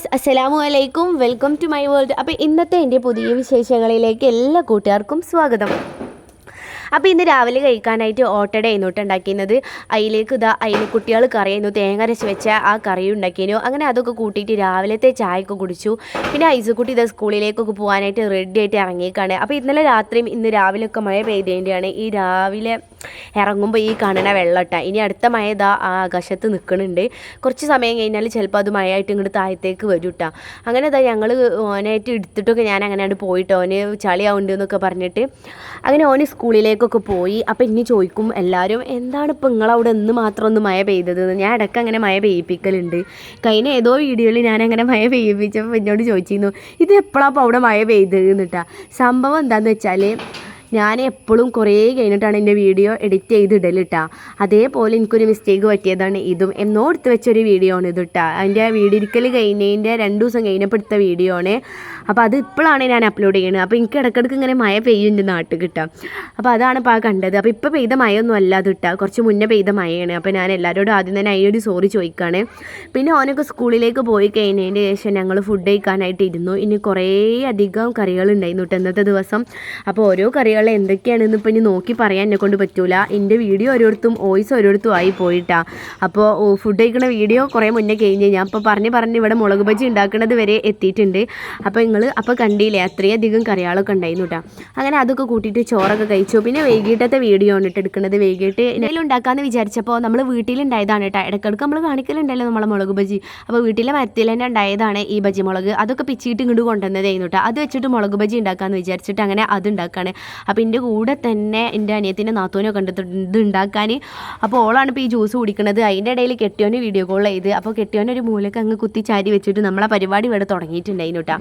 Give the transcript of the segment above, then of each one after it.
Viewers അസ്സലാമു അലൈക്കും welcome to my world. അപ്പോൾ ഇന്നത്തെ എന്റെ പുതിയ വിശേഷങ്ങളിലേക്ക് എല്ലാ കൂട്ടുകാർക്കും സ്വാഗതം. അപ്പോൾ ഇന്ന് രാവിലെ കഴിക്കാനായിട്ട് ഓട്ടയുടെ ആയിരുന്നു ഉണ്ടാക്കിയിരുന്നത്. അതിലേക്ക് ഇതാ അതിൽ കുട്ടികൾ കറിയായിരുന്നു. തേങ്ങ അരച്ച് വെച്ച ആ കറി ഉണ്ടാക്കിയിരുന്നു. അങ്ങനെ അതൊക്കെ കൂട്ടിയിട്ട് രാവിലത്തെ ചായയൊക്കെ കുടിച്ചു. പിന്നെ ഐസുകുട്ടി ഇതാ സ്കൂളിലേക്കൊക്കെ പോകാനായിട്ട് റെഡി ആയിട്ട് ഇറങ്ങിയേക്കാണ്. അപ്പോൾ ഇന്നലെ രാത്രിയും ഇന്ന് രാവിലെ ഒക്കെ മഴ പെയ്തതിന്റെയാണ് ഈ രാവിലെ ഇറങ്ങുമ്പോൾ ഈ കാണുന്ന വെള്ളട്ട. ഇനി അടുത്ത മഴ ഇതാ ആ ആകാശത്ത് നിൽക്കുന്നുണ്ട് കുറച്ച് സമയം കഴിഞ്ഞാൽ ചിലപ്പോൾ അത് മഴയായിട്ട് ഇങ്ങോട്ട് താഴത്തേക്ക് വരും കേട്ടോ അങ്ങനെ ഇതാ ഞങ്ങൾ ഓനായിട്ട് എടുത്തിട്ടൊക്കെ ഞാൻ അങ്ങനെയാണ് പോയിട്ട് ഓന് ചളിയാവുണ്ട് എന്നൊക്കെ പറഞ്ഞിട്ട്. അങ്ങനെ ഓന് സ്കൂളിലേക്കൊക്കെ പോയി അപ്പം ഇനി ചോദിക്കും എല്ലാവരും എന്താണ് ഇപ്പം നിങ്ങളവിടെ എന്ന് മാത്രം ഒന്ന് മഴ പെയ്തത്? ഞാൻ ഇടയ്ക്ക് അങ്ങനെ മഴ പെയ്യിപ്പിക്കലുണ്ട്. കഴിഞ്ഞ ഏതോ വീഡിയോയിൽ ഞാൻ അങ്ങനെ മഴ പെയ്യിപ്പിച്ചപ്പോൾ എന്നോട് ചോദിച്ചിരുന്നു ഇത് എപ്പോഴാണ് അപ്പോൾ അവിടെ മഴ പെയ്തത്? എന്നിട്ടാ. സംഭവം എന്താണെന്ന് വെച്ചാൽ ഞാൻ എപ്പോഴും കുറേ കഴിഞ്ഞിട്ടാണ് എന്റെ വീഡിയോ എഡിറ്റ് ചെയ്ത് ഇടലിട്ടാ. അതേപോലെ എനിക്കൊരു മിസ്റ്റേക്ക് പറ്റിയതാണ് ഇതും. എന്നോ എടുത്ത് വെച്ചൊരു വീഡിയോ ആണ് ഇത് ഇട്ടാ അതിന്റെ വീഡിയോ ഇരിക്കൽ കഴിഞ്ഞതിന്റെ രണ്ട് ദിവസം കഴിഞ്ഞപ്പോൾ എടുത്ത വീഡിയോ ആണ്. അപ്പോൾ അത് ഇപ്പോഴാണ് ഞാൻ അപ്ലോഡ് ചെയ്യുന്നത് അപ്പോൾ എനിക്ക് ഇടയ്ക്കിടയ്ക്ക് ഇങ്ങനെ മഴ പെയ്യുന്നുണ്ട് നാട്ടിൽ കിട്ടാം അപ്പോൾ അതാണ് ഇപ്പോൾ ആ കണ്ടത്. അപ്പോൾ ഇപ്പോൾ പെയ്ത മഴയൊന്നും അല്ല അത് ഇട്ടാ. കുറച്ച് മുന്നേ പെയ്ത മഴയാണ്. അപ്പോൾ ഞാൻ എല്ലാവരോടും ആദ്യം തന്നെ അതിനൊരു സോറി ചോദിക്കുകയാണ് പിന്നെ ഓനൊക്കെ സ്കൂളിലേക്ക് പോയി കഴിഞ്ഞതിന് ശേഷം ഞങ്ങൾ ഫുഡ് കഴിക്കാനായിട്ട് ഇരുന്നു. ഇനി കുറേ അധികം കറികൾ ഉണ്ടായിരുന്നു കേട്ടോ ഇന്നത്തെ ദിവസം. അപ്പോൾ ഓരോ കറികൾ എന്തൊക്കെയാണെന്ന് ഇപ്പോൾ ഇനി നോക്കി പറയാൻ എന്നെ കൊണ്ട് പറ്റൂല. എന്റെ വീഡിയോ ഓരോരുത്തും വോയിസ് ഓരോരുത്തും ആയി പോയിട്ടാ. അപ്പോൾ ഫുഡ് കഴിക്കുന്ന വീഡിയോ കുറേ മുന്നേ കഴിഞ്ഞ്. ഞാൻ അപ്പോൾ പറഞ്ഞ് പറഞ്ഞ് ഇവിടെ മുളക് ബജി ഉണ്ടാക്കുന്നത് വരെ എത്തിയിട്ടുണ്ട്. അപ്പോൾ നിങ്ങൾ അപ്പോൾ കണ്ടില്ലേ അത്രയധികം കറികളൊക്കെ ഉണ്ടായിരുന്നു കേട്ടോ അങ്ങനെ അതൊക്കെ കൂട്ടിയിട്ട് ചോറൊക്കെ കഴിച്ചു. പിന്നെ വൈകിട്ടത്തെ വീഡിയോ ആണ് കേട്ടോ എടുക്കുന്നത്. വൈകിട്ട് എന്തെങ്കിലും ഉണ്ടാക്കാമെന്ന് വിചാരിച്ചപ്പോൾ നമ്മൾ വീട്ടിലുണ്ടായതാണ് കേട്ടോ ഇടയ്ക്കിടയ്ക്ക് നമ്മൾ കാണിക്കലുണ്ടല്ലോ നമ്മളെ മുളക് ബജി. അപ്പോൾ വീട്ടിലെ മരത്തിൽ തന്നെ ഉണ്ടായതാണ് ഈ ബജി മുളക്. അതൊക്കെ പിച്ചിട്ട് ഇങ്ങോട്ട് കൊണ്ടുവന്നതായിരുന്നു കേട്ടോ അത് വെച്ചിട്ട് മുളക് ബജി ഉണ്ടാക്കാമെന്ന് വിചാരിച്ചിട്ട് അങ്ങനെ അത് ഉണ്ടാക്കുകയാണ് അപ്പോൾ എന്റെ കൂടെ തന്നെ എന്റെ അനിയത്തിന്റെ നാത്തോനെ കണ്ടിട്ടുണ്ട് ഇത് ഉണ്ടാക്കാൻ അപ്പോൾ ഓളാണ് ഇപ്പോൾ ഈ ജ്യൂസ് കുടിക്കുന്നത് അതിന്റെ ഇടയിൽ കെട്ടിയോന് വീഡിയോ കോൾ ചെയ്ത്. അപ്പോൾ കെട്ടിയോനൊരു മൂലക്ക് അങ്ങ് കുത്തി ചാരി വെച്ചിട്ട് നമ്മളെ പരിപാടി ഇവിടെ തുടങ്ങിയിട്ടുണ്ടായിരുന്നു കേട്ടോ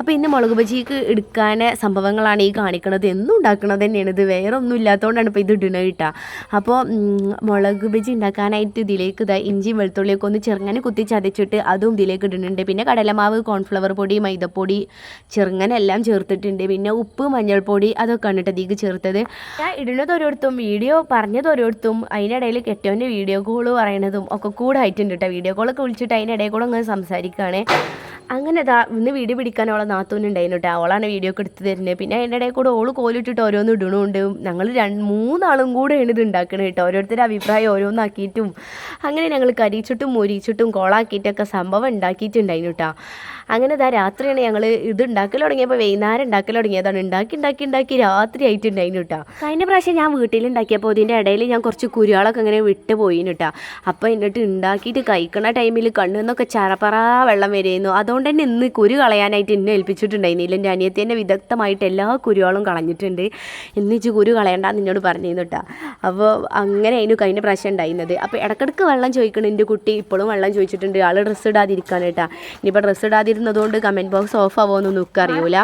അപ്പോൾ ഇന്ന് മുളക് ബജിക്ക് എടുക്കാൻ സംഭവങ്ങളാണ് ഈ കാണിക്കുന്നത് എന്നും ഉണ്ടാക്കുന്നത് തന്നെയാണ്. ഇത് വേറെ ഒന്നും ഇല്ലാത്തതുകൊണ്ടാണ് ഇപ്പോൾ ഇത് ഇടുന്നത് കിട്ടുക അപ്പോൾ മുളക് ബജി ഉണ്ടാക്കാനായിട്ട് ഇതിലേക്ക് ഇതാ ഇഞ്ചിയും വെളുത്തുള്ളിയൊക്കെ ഒന്ന് ചെറുങ്ങനെ കുത്തി ചതച്ചിട്ട് അതും ഇതിലേക്ക് ഇടുന്നുണ്ട്. പിന്നെ കടലമാവ് കോൺഫ്ലവർ പൊടി മൈദപ്പൊടി ചെറുങ്ങനെ എല്ലാം ചേർത്തിട്ടുണ്ട്. പിന്നെ ഉപ്പ് മഞ്ഞൾപ്പൊടി അതൊക്കെയാണ് കേട്ടോ ഇതിലേക്ക് ചേർത്തത്. ഞാൻ ഇടുന്നത് ഓരോരുത്തും വീഡിയോ പറഞ്ഞത് ഓരോരുത്തും അതിനിടയിൽ കെട്ടിയവന്റെ വീഡിയോ കോൾ പറയണതും ഒക്കെ കൂടെ ആയിട്ടുണ്ട് കേട്ടോ. വീഡിയോ കോളൊക്കെ വിളിച്ചിട്ട് അതിനിടയിൽ കൂടെ അങ്ങനെ സംസാരിക്കുകയാണ് അങ്ങനെ ഇതാ ഇന്ന് വീഡിയോ പിടിക്കാൻ അവളെ നാത്തൂനുണ്ടായിരുന്നു കേട്ടോ അവളാണ് വീഡിയോ ഒക്കെ എടുത്ത് തരുന്നത്. പിന്നെ അതിന്റെ ഇടയിൽ കൂടെ ഓൾ കോലിട്ടിട്ട് ഓരോന്ന് ഇടണുണ്ട്. ഞങ്ങൾ രണ്ട് മൂന്നാളും കൂടെയാണ് ഇത് ഉണ്ടാക്കണത് കേട്ടോ. ഓരോരുത്തരുടെ അഭിപ്രായം ഓരോന്നാക്കിയിട്ടും അങ്ങനെ ഞങ്ങൾ കരിച്ചിട്ടും മൊരിച്ചിട്ടും കോളാക്കിയിട്ടൊക്കെ സംഭവം ഉണ്ടാക്കിയിട്ടുണ്ടായിരുന്നു കേട്ടോ അങ്ങനെ ഇതാ രാത്രിയാണ് ഞങ്ങൾ ഇത് ഉണ്ടാക്കൽ തുടങ്ങിയപ്പോൾ വൈകുന്നേരം ഉണ്ടാക്കൽ തുടങ്ങിയതാണ്. ഉണ്ടാക്കി ഉണ്ടാക്കി ഉണ്ടാക്കി രാത്രി ആയിട്ടുണ്ടായിരുന്നു കേട്ടോ കഴിഞ്ഞ പ്രാവശ്യം ഞാൻ വീട്ടിലുണ്ടാക്കിയപ്പോൾ ഇതിന്റെ ഇടയിൽ ഞാൻ കുറച്ച് കുരുകളൊക്കെ ഇങ്ങനെ വിട്ട് പോയിന് കേട്ടോ അപ്പോൾ എന്നിട്ട് ഉണ്ടാക്കിയിട്ട് കഴിക്കണ ടൈമിൽ കണ്ണിന്നൊക്കെ ചറപ്പറ വെള്ളം വരുന്നു. അതുകൊണ്ട് തന്നെ ഇന്ന് കുരു കളയാനായിട്ട് എന്നെ ഏൽപ്പിച്ചിട്ടുണ്ടായിരുന്നില്ല. എന്റെ അനിയത്തി തന്നെ വിദഗ്ധമായിട്ട് എല്ലാ കുരുവാളും കളഞ്ഞിട്ടുണ്ട്. എന്നിച്ച് കുരു കളയണ്ട നിന്നോട് പറഞ്ഞിരുന്നു കേട്ടോ അപ്പോൾ അങ്ങനെ അതിന് കഴിഞ്ഞ പ്രാവശ്യം ഉണ്ടായിരുന്നത്. അപ്പോൾ ഇടക്കിടക്ക് വെള്ളം ചോദിക്കണം എന്റെ കുട്ടി. ഇപ്പോഴും വെള്ളം ചോദിച്ചിട്ടുണ്ട്. ആൾ ഡ്രസ്സ് ഇടാതിരിക്കാൻ കേട്ടോ ഇനിയിപ്പോൾ ഡ്രസ്സ് ഇടാതിരുന്നതുകൊണ്ട് കമന്റ് ബോക്സ് ഓഫ് ആവുമെന്നൊന്നും നമുക്ക് അറിയൂല.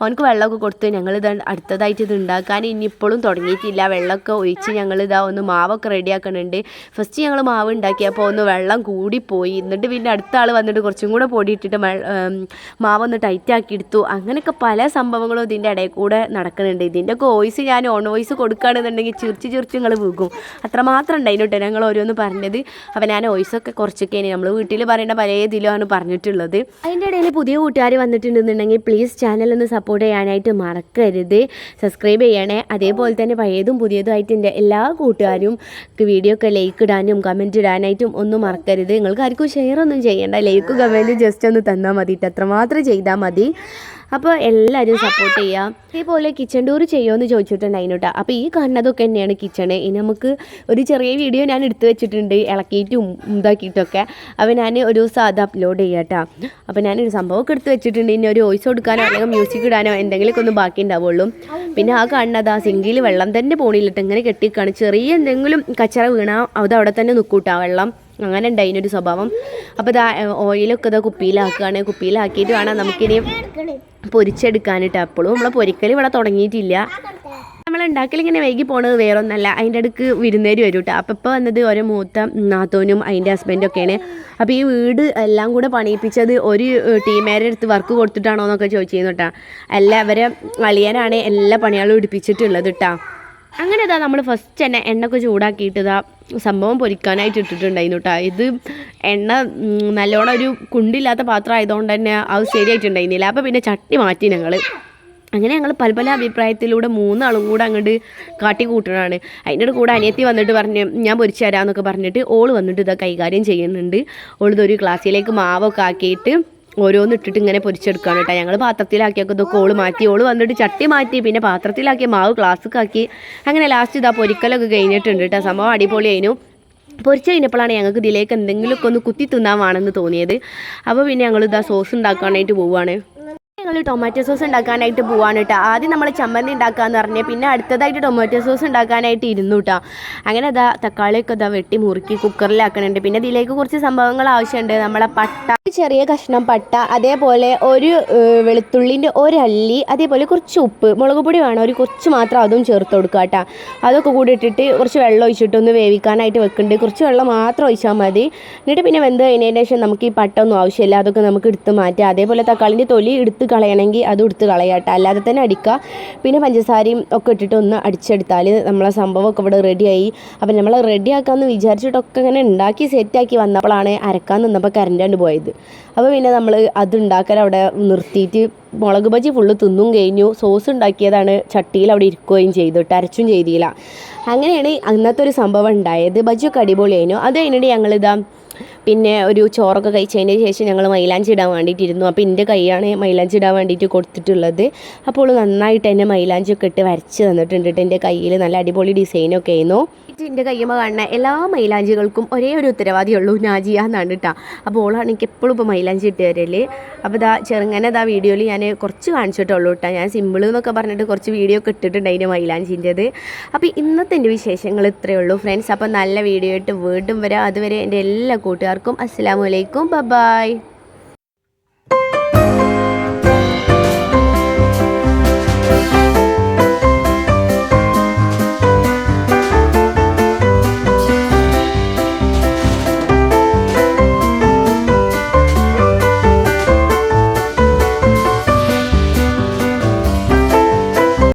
അവനക്ക് വെള്ളമൊക്കെ കൊടുത്ത് ഞങ്ങളിത് അടുത്തതായിട്ട് ഇത് ഉണ്ടാക്കാൻ ഇനി ഇപ്പോഴും തുടങ്ങിയിട്ടില്ല. വെള്ളമൊക്കെ ഒഴിച്ച് ഞങ്ങൾ ഇതാ ഒന്ന് മാവൊക്കെ റെഡിയാക്കണുണ്ട് ഫസ്റ്റ് ഞങ്ങൾ മാവ് ഉണ്ടാക്കിയപ്പോൾ ഒന്ന് വെള്ളം കൂടിപ്പോയി. എന്നിട്ട് പിന്നെ അടുത്ത ആൾ വന്നിട്ട് കുറച്ചും കൂടെ പൊടി ഇട്ടിട്ട് മാവ് ഒന്ന് മാവൊന്ന് ടൈറ്റാക്കി എടുത്തു അങ്ങനെയൊക്കെ പല സംഭവങ്ങളും ഇതിന്റെ ഇടയിൽ കൂടെ നടക്കുന്നുണ്ട്. ഇതിന്റെയൊക്കെ വോയിസ് ഞാൻ ഓൺ വോയിസ് കൊടുക്കുകയാണെന്നുണ്ടെങ്കിൽ ചിരിച്ച് ചിരിച്ച് നിങ്ങൾ വീകും. അത്രമാത്രം ഉണ്ടായിരുന്നു കേട്ടോ ഞങ്ങൾ ഓരോന്ന് പറഞ്ഞത്. അപ്പോൾ ഞാൻ വോയിസൊക്കെ കുറച്ചൊക്കെ നമ്മൾ വീട്ടിൽ പറയേണ്ട പല ഇതിലാണ് പറഞ്ഞിട്ടുള്ളത്. അതിന്റെ ഇടയിൽ പുതിയ കൂട്ടുകാർ വന്നിട്ടുണ്ടെന്നുണ്ടെങ്കിൽ പ്ലീസ് ചാനൽ ഒന്ന് സപ്പോർട്ട് ചെയ്യാനായിട്ട് മറക്കരുത്. സബ്സ്ക്രൈബ് ചെയ്യണേ. അതേപോലെ തന്നെ പഴയതും പുതിയതുമായിട്ട് എന്റെ എല്ലാ കൂട്ടുകാരും വീഡിയോ ഒക്കെ ലൈക്ക് ഇടാനും കമന്റ് ഇടാനായിട്ടും ഒന്നും മറക്കരുത്. നിങ്ങൾക്ക് ആർക്കും ഷെയർ ഒന്നും ചെയ്യേണ്ട. ലൈക്ക് കമന്റ് ജസ്റ്റ് ഒന്ന് തന്നാൽ മതി. അത്രമാത്രം ചെയ്താൽ മതി. അപ്പോൾ എല്ലാവരും സപ്പോർട്ട് ചെയ്യാം. ഇതേപോലെ കിച്ചൺ ടൂർ ചെയ്യുമെന്ന് ചോദിച്ചിട്ടുണ്ടായിരുന്നു കേട്ടോ അപ്പോൾ ഈ കാണുന്നതൊക്കെ തന്നെയാണ് കിച്ചണ് ഇനി നമുക്ക് ഒരു ചെറിയ വീഡിയോ ഞാൻ എടുത്തു വെച്ചിട്ടുണ്ട് ഇളക്കിയിട്ടും ഇതാക്കിയിട്ടൊക്കെ. അപ്പോൾ ഞാൻ ഒരു ദിവസം അത് അപ്ലോഡ് ചെയ്യാം അപ്പോൾ ഞാനൊരു സംഭവമൊക്കെ എടുത്ത് വെച്ചിട്ടുണ്ട്. ഇനി ഒരു വോയിസ് കൊടുക്കാനോ അല്ലെങ്കിൽ മ്യൂസിക് ഇടാനോ എന്തെങ്കിലുമൊക്കെ ഒന്ന് ബാക്കി ഉണ്ടാവുള്ളൂ. പിന്നെ ആ കാണുന്നത് ആ സിങ്കിൽ വെള്ളം തന്നെ പോണില്ലിട്ട് ഇങ്ങനെ കെട്ടിക്കാണ്. ചെറിയ എന്തെങ്കിലും കച്ചറ വീണാൽ അത് അവിടെ തന്നെ നിൽക്കൂട്ടാ വെള്ളം. അങ്ങനെ ഉണ്ട് അതിനൊരു സ്വഭാവം. അപ്പോൾ ഇതാ ഓയിലൊക്കെ ഇതാ കുപ്പിയിലാക്കുകയാണ്. കുപ്പിയിലാക്കിയിട്ട് വേണം നമുക്കിനി പൊരിച്ചെടുക്കാനിട്ട്. അപ്പോഴും നമ്മളെ പൊരിക്കൽ ഇവിടെ തുടങ്ങിയിട്ടില്ല. നമ്മൾ ഉണ്ടാക്കൽ ഇങ്ങനെ വൈകി പോണത് വേറൊന്നല്ല. അതിന്റെ അടുക്ക് വിരുന്നേര് വരും കേട്ടോ അപ്പോൾ ഇപ്പോൾ വന്നത് ഓരോ മൂത്ത നാത്തോനും അതിന്റെ ഹസ്ബൻഡും ഒക്കെയാണ്. അപ്പോൾ ഈ വീട് എല്ലാം കൂടെ പണിയിപ്പിച്ചത് ഒരു ടീമേരെ അടുത്ത് വർക്ക് കൊടുത്തിട്ടാണോ എന്നൊക്കെ ചോദിച്ചിരുന്നു കേട്ടോ അല്ല അവരെ അളിയനാണ് എല്ലാ പണികളും ഇടിപ്പിച്ചിട്ടുള്ളത് കേട്ടോ അങ്ങനെ ഇതാ നമ്മൾ ഫസ്റ്റ് തന്നെ എണ്ണൊക്കെ ചൂടാക്കിയിട്ട് ഇതാ സംഭവം പൊരിക്കാനായിട്ട് ഇട്ടിട്ടുണ്ടായിരുന്നു കേട്ടോ ഇത് എണ്ണ നല്ലോണം ഒരു കുണ്ടില്ലാത്ത പാത്രം ആയതുകൊണ്ട് തന്നെ അത് ശരിയായിട്ടുണ്ടായിരുന്നില്ല. അപ്പോൾ പിന്നെ ചട്ടി മാറ്റി ഞങ്ങൾ അങ്ങനെ ഞങ്ങൾ പല പല അഭിപ്രായത്തിലൂടെ മൂന്നാളും കൂടെ അങ്ങോട്ട് കാട്ടി കൂട്ടണതാണ് അതിന്റെ കൂടെ അനിയത്തി വന്നിട്ട് പറഞ്ഞ് ഞാൻ പൊരിച്ചു തരാമെന്നൊക്കെ പറഞ്ഞിട്ട് ഓൾ വന്നിട്ട് ഇതാ കൈകാര്യം ചെയ്യുന്നുണ്ട്. ഓൾ ഇതൊരു ഗ്ലാസ്സിലേക്ക് മാവൊക്കെ ആക്കിയിട്ട് ഓരോന്ന് ഇട്ടിട്ട് ഇങ്ങനെ പൊരിച്ചെടുക്കുകയാണ് കേട്ടോ. ഞങ്ങൾ പാത്രത്തിലാക്കിയൊക്കെ ഇതൊക്കെ ഓൾ മാറ്റി ഓൾ വന്നിട്ട് ചട്ടി മാറ്റി പിന്നെ പാത്രത്തിലാക്കി മാവ് ക്ലാസ്സിക്കാക്കി അങ്ങനെ ലാസ്റ്റ് ഇതാ പൊരിക്കലൊക്കെ കഴിഞ്ഞിട്ടുണ്ട് കേട്ടോ. സംഭവം അടിപൊളി അടിപൊളിയായിരുന്നു പൊരിച്ച് കഴിഞ്ഞപ്പോഴാണ് ഞങ്ങൾക്ക് ഇതിലേക്ക് എന്തെങ്കിലുമൊക്കെ ഒന്ന് കുത്തി തിന്നാൻ വേണമെന്ന് തോന്നിയത്. അപ്പോൾ പിന്നെ ഞങ്ങൾ ഇതാ സോസ് ഉണ്ടാക്കാനായിട്ട് പോവുകയാണ് ഞങ്ങൾ ടൊമാറ്റോ സോസ് ഉണ്ടാക്കാനായിട്ട് പോവാണ് കേട്ടോ ആദ്യം നമ്മൾ ചമ്മന്തി ഉണ്ടാക്കാന്ന് പറഞ്ഞ് പിന്നെ അടുത്തതായിട്ട് ടൊമാറ്റോ സോസ് ഉണ്ടാക്കാനായിട്ട് ഇരുന്നു കേട്ടോ അങ്ങനെ അതാ തക്കാളിയൊക്കെ ഇതാ വെട്ടി മുറുക്കി കുക്കറിലാക്കണുണ്ട് പിന്നെ ഇതിലേക്ക് കുറച്ച് സംഭവങ്ങൾ ആവശ്യമുണ്ട്. നമ്മളെ പട്ട ചെറിയ കഷ്ണം പട്ട അതേപോലെ ഒരു വെളുത്തുള്ളിന്റെ ഒരല്ലി അതേപോലെ കുറച്ച് ഉപ്പ് മുളക് പൊടി വേണം. ഒരു കുറച്ച് മാത്രം അതും ചേർത്ത് കൊടുക്കുക കേട്ടോ അതൊക്കെ കൂടി ഇട്ടിട്ട് കുറച്ച് വെള്ളം ഒഴിച്ചിട്ട് ഒന്ന് വേവിക്കാനായിട്ട് വെക്കുന്നുണ്ട് കുറച്ച് വെള്ളം മാത്രം ഒഴിച്ചാൽ മതി. എന്നിട്ട് പിന്നെ വെന്ത് കഴിഞ്ഞതിന് ശേഷം നമുക്ക് ഈ പട്ട ഒന്നും ആവശ്യമില്ല. അതൊക്കെ നമുക്ക് എടുത്ത് മാറ്റാം. അതേപോലെ തക്കാളിന്റെ തൊലി എടുത്ത് കളയണമെങ്കിൽ അത് എടുത്ത് കളയാട്ടോ. അല്ലാതെ തന്നെ അടിക്കുക പിന്നെ പഞ്ചസാരയും ഒക്കെ ഇട്ടിട്ട് ഒന്ന് അടിച്ചെടുത്താൽ നമ്മളെ സംഭവമൊക്കെ ഇവിടെ റെഡിയായി. അപ്പം നമ്മൾ റെഡിയാക്കാമെന്ന് വിചാരിച്ചിട്ടൊക്കെ ഇങ്ങനെ ഉണ്ടാക്കി സെറ്റാക്കി വന്നപ്പോഴാണ് അരക്കാൻ നിന്നപ്പോൾ കരണ്ടാണ്ട് പോയത്. അപ്പോൾ പിന്നെ നമ്മൾ അത് ഉണ്ടാക്കാൻ അവിടെ നിർത്തിയിട്ട് മുളക് ബജി ഫുള്ള് തിന്നും കഴിഞ്ഞു. സോസ് ഉണ്ടാക്കിയതാണ് ചട്ടിയിൽ അവിടെ ഇരിക്കുകയും ചെയ്തു. ടരച്ചും ചെയ്തില്ല. അങ്ങനെയാണ് അന്നത്തെ ഒരു സംഭവം ഉണ്ടായത്. ബജിയൊക്കെ അടിപൊളിയായിരുന്നു. അത് കഴിഞ്ഞിട്ട് ഞങ്ങളിതാ പിന്നെ ഒരു ചോറൊക്കെ കഴിച്ചതിന് ശേഷം ഞങ്ങൾ മൈലാഞ്ചി ഇടാൻ വേണ്ടിയിട്ടിരുന്നു. അപ്പോൾ എന്റെ കൈയാണ് മൈലാഞ്ചി ഇടാൻ വേണ്ടിയിട്ട് കൊടുത്തിട്ടുള്ളത്. അപ്പോൾ നന്നായിട്ട് എന്നെ മൈലാഞ്ചി ഒക്കെ ഇട്ട് വരച്ച് തന്നിട്ടുണ്ട് കേട്ടോ എന്റെ കയ്യിൽ നല്ല അടിപൊളി ഡിസൈനൊക്കെ ആയിരുന്നു. എന്റെ കയ്യുമ്പോൾ കാണുന്ന എല്ലാ മൈലാഞ്ചികൾക്കും ഒരേ ഒരു ഉത്തരവാദിയുള്ളൂ നാജിയ എന്നാണ് കേട്ടോ അപ്പോൾ ഓളാണ് എനിക്ക് എപ്പോഴും ഇപ്പോൾ മൈലാഞ്ചി ഇട്ട് തരൽ. അപ്പോൾ ഇതാ ചെറുങ്ങനെ ഇതാ വീഡിയോയിൽ ഞാൻ കുറച്ച് കാണിച്ചിട്ടുള്ളൂ കേട്ടോ ഞാൻ സിമ്പിൾ എന്നൊക്കെ പറഞ്ഞിട്ട് കുറച്ച് വീഡിയോ ഒക്കെ ഇട്ടിട്ടുണ്ട് അതിന്റെ മൈലാഞ്ചിന്റെത് അപ്പോൾ ഇന്നത്തെ എന്റെ വിശേഷങ്ങൾ ഇത്രയേ ഉള്ളൂ. ഫ്രണ്ട്സ് അപ്പോൾ നല്ല വീഡിയോ ആയിട്ട് വീണ്ടും വരാം. അതുവരെ എന്റെ എല്ലാ കൂട്ടുകാർക്കും അസ്സാം വലൈക്കും ബൈ